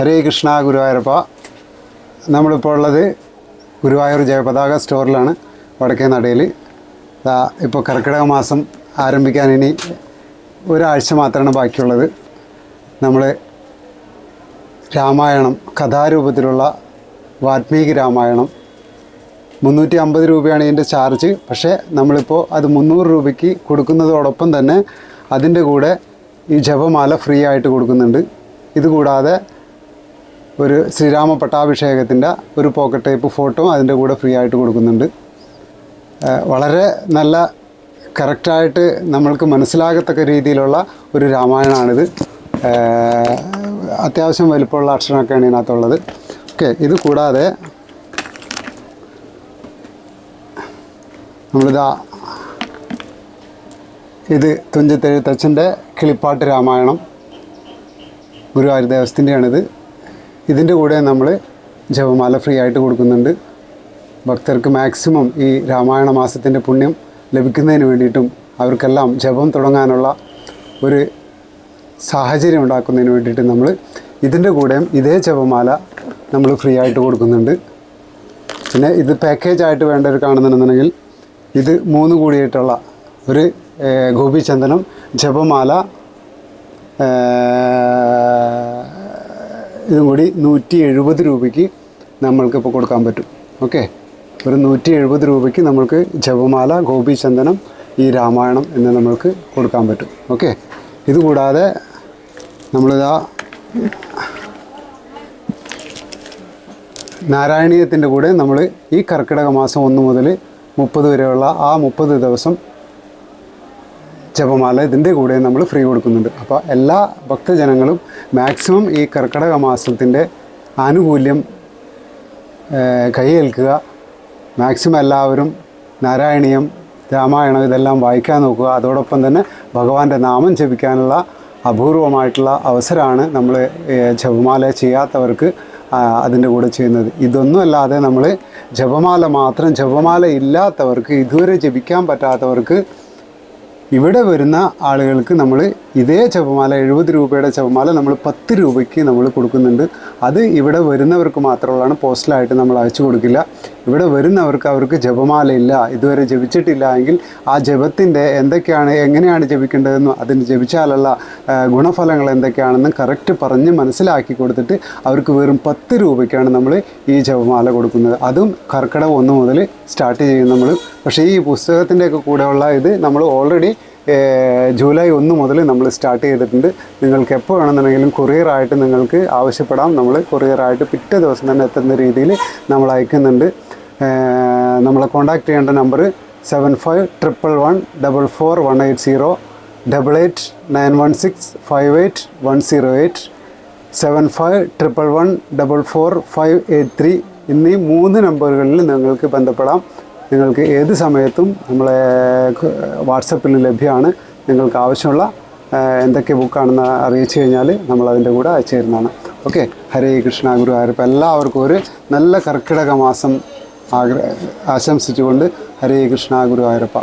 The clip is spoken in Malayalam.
ഹരേ കൃഷ്ണ ഗുരുവായൂരപ്പ. നമ്മളിപ്പോൾ ഉള്ളത് ഗുരുവായൂർ ജയപതാക സ്റ്റോറിലാണ് വടക്കേ നടയിൽ ഇപ്പോൾ കർക്കിടക മാസം ആരംഭിക്കാൻ ഇനി ഒരാഴ്ച മാത്രമാണ് ബാക്കിയുള്ളത്. നമ്മൾ രാമായണം കഥാരൂപത്തിലുള്ള വാത്മീകി രാമായണം. മുന്നൂറ്റി അമ്പത് രൂപയാണ് ഇതിന്റെ ചാർജ്. പക്ഷേ നമ്മളിപ്പോൾ അത് മുന്നൂറ് രൂപയ്ക്ക് കൊടുക്കുന്നതോടൊപ്പം തന്നെ അതിന്റെ കൂടെ ഈ ജപമാല ഫ്രീ ആയിട്ട് കൊടുക്കുന്നുണ്ട്. ഇതുകൂടാതെ ഒരു ശ്രീരാമ പട്ടാഭിഷേകത്തിന്റെ ഒരു പോക്കറ്റ് ടൈപ്പ് ഫോട്ടോ അതിന്റെ കൂടെ ഫ്രീ ആയിട്ട് കൊടുക്കുന്നുണ്ട്. വളരെ നല്ല കറക്റ്റായിട്ട് നമ്മൾക്ക് മനസ്സിലാകത്തക്ക രീതിയിലുള്ള ഒരു രാമായണമാണിത് അത്യാവശ്യം വലിപ്പമുള്ള അക്ഷരമൊക്കെയാണ് ഇതിനകത്തുള്ളത്. ഓക്കെ ഇത് കൂടാതെ നമ്മളിതാ ഇത് തുഞ്ചത്തെഴുത്തച്ഛന്റെ കിളിപ്പാട്ട് രാമായണം. ഗുരുവായൂർ ദേവസ്ഥന്റെയാണിത്. ഇതിന്റെ കൂടെ നമ്മൾ ജപമാല ഫ്രീ ആയിട്ട് കൊടുക്കുന്നുണ്ട്. ഭക്തർക്ക് മാക്സിമം ഈ രാമായണ മാസത്തിന്റെ പുണ്യം ലഭിക്കുന്നതിന് വേണ്ടിയിട്ടും അവർക്കെല്ലാം ജപം തുടങ്ങാനുള്ള ഒരു സാഹചര്യം ഉണ്ടാക്കുന്നതിന് വേണ്ടിയിട്ട് നമ്മൾ ഇതിന്റെ കൂടെയും ഇതേ ജപമാല നമ്മൾ ഫ്രീ ആയിട്ട് കൊടുക്കുന്നുണ്ട്. പിന്നെ ഇത് പാക്കേജ് ആയിട്ട് വേണ്ടവർ കാണുന്നുണ്ടെന്നുണ്ടെങ്കിൽ ഇത് മൂന്ന് കൂടിയിട്ടുള്ള ഒരു ഗോപിചന്ദനം ജപമാല ഇതും കൂടി നൂറ്റി എഴുപത് രൂപയ്ക്ക് നമ്മൾക്കിപ്പോൾ കൊടുക്കാൻ പറ്റും. ഓക്കെ? ഒരു നൂറ്റി എഴുപത് രൂപയ്ക്ക് നമ്മൾക്ക് ജപമാല ഗോപിചന്ദനം ഈ രാമായണം എന്ന് നമ്മൾക്ക് കൊടുക്കാൻ പറ്റും. ഓക്കെ? ഇതുകൂടാതെ നമ്മളിതാ നാരായണീയത്തിന്റെ കൂടെ നമ്മൾ ഈ കർക്കിടക മാസം ഒന്ന് മുതൽ മുപ്പത് വരെയുള്ള ആ മുപ്പത് ദിവസം ജപമാല ഇതിന്റെ കൂടെ നമ്മൾ ഫ്രീ കൊടുക്കുന്നുണ്ട്. അപ്പോൾ എല്ലാ ഭക്തജനങ്ങളും മാക്സിമം ഈ കർക്കിടക മാസത്തിന്റെ ആനുകൂല്യം കൈയേൽക്കുക. മാക്സിമം എല്ലാവരും നാരായണീയം രാമായണം ഇതെല്ലാം വായിക്കാൻ നോക്കുക. അതോടൊപ്പം തന്നെ ഭഗവാന്റെ നാമം ജപിക്കാനുള്ള അപൂർവമായിട്ടുള്ള അവസരമാണ് നമ്മൾ ജപമാല ചെയ്യാത്തവർക്ക് അതിന്റെ കൂടെ ചെയ്യുന്നത്. ഇതൊന്നും അല്ലാതെ നമ്മൾ ജപമാല മാത്രം ജപമാല ഇല്ലാത്തവർക്ക് ഇതുവരെ ജപിക്കാൻ പറ്റാത്തവർക്ക് ഇവിടെ വരുന്ന ആളുകൾക്ക് നമ്മൾ ഇതേ ജപമാല എഴുപത് രൂപയുടെ ജപമാല നമ്മൾ പത്ത് രൂപയ്ക്ക് നമ്മൾ കൊടുക്കുന്നുണ്ട്. അത് ഇവിടെ വരുന്നവർക്ക് മാത്രമുള്ളതാണ്. പോസ്റ്റലായിട്ട് നമ്മൾ അയച്ചു കൊടുക്കില്ല. ഇവിടെ വരുന്നവർക്ക് അവർക്ക് ജപമാല ഇല്ല. ഇതുവരെ ജപിച്ചിട്ടില്ല എങ്കിൽ ആ ജപത്തിന്റെ എന്തൊക്കെയാണ് എങ്ങനെയാണ് ജപിക്കേണ്ടതെന്നും അതിന് ജപിച്ചാലുള്ള ഗുണഫലങ്ങൾ എന്തൊക്കെയാണെന്നും കറക്റ്റ് പറഞ്ഞ് മനസ്സിലാക്കി കൊടുത്തിട്ട് അവർക്ക് വെറും പത്ത് രൂപയ്ക്കാണ് നമ്മൾ ഈ ജപമാല കൊടുക്കുന്നത്. അതും കർക്കിടകം ഒന്ന് മുതൽ സ്റ്റാർട്ട് ചെയ്യും നമ്മൾ പക്ഷേ ഈ പുസ്തകത്തിന്റെയൊക്കെ കൂടെയുള്ള ഇത് നമ്മൾ ഓൾറെഡി ജൂലൈ ഒന്ന് മുതൽ നമ്മൾ സ്റ്റാർട്ട് ചെയ്തിട്ടുണ്ട്. നിങ്ങൾക്ക് എപ്പോൾ വേണമെന്നുണ്ടെങ്കിലും കൊറിയറായിട്ട് നിങ്ങൾക്ക് ആവശ്യപ്പെടാം. നമ്മൾ കൊറിയറായിട്ട് പിറ്റേ ദിവസം തന്നെ എത്തുന്ന രീതിയിൽ നമ്മൾ അയക്കുന്നുണ്ട്. നമ്മളെ കോൺടാക്ട് ചെയ്യേണ്ട number seven five triple one double four one eight zero double eight nine one six five eight one zero eight seven five triple one double four five eight three എന്നീ മൂന്ന് നമ്പറുകളിൽ നിങ്ങൾക്ക് ബന്ധപ്പെടാം. നിങ്ങൾക്ക് ഏത് സമയത്തും നമ്മളെ വാട്സപ്പിൽ ലഭ്യമാണ്. നിങ്ങൾക്ക് ആവശ്യമുള്ള എന്തൊക്കെ ബുക്കാണെന്ന് അറിയിച്ചു കഴിഞ്ഞാൽ നമ്മൾ അതിന്റെ കൂടെ അയച്ചു തരുന്നതാണ് ഓക്കെ? ഹരേ കൃഷ്ണ ഗുരു ഗുരുവായൂരപ്പ എല്ലാവർക്കും ഒരു നല്ല കർക്കിടക മാസം ആഗ്ര ആശംസിച്ചുകൊണ്ട് ഹരേ കൃഷ്ണ ഗുരുവായൂരപ്പ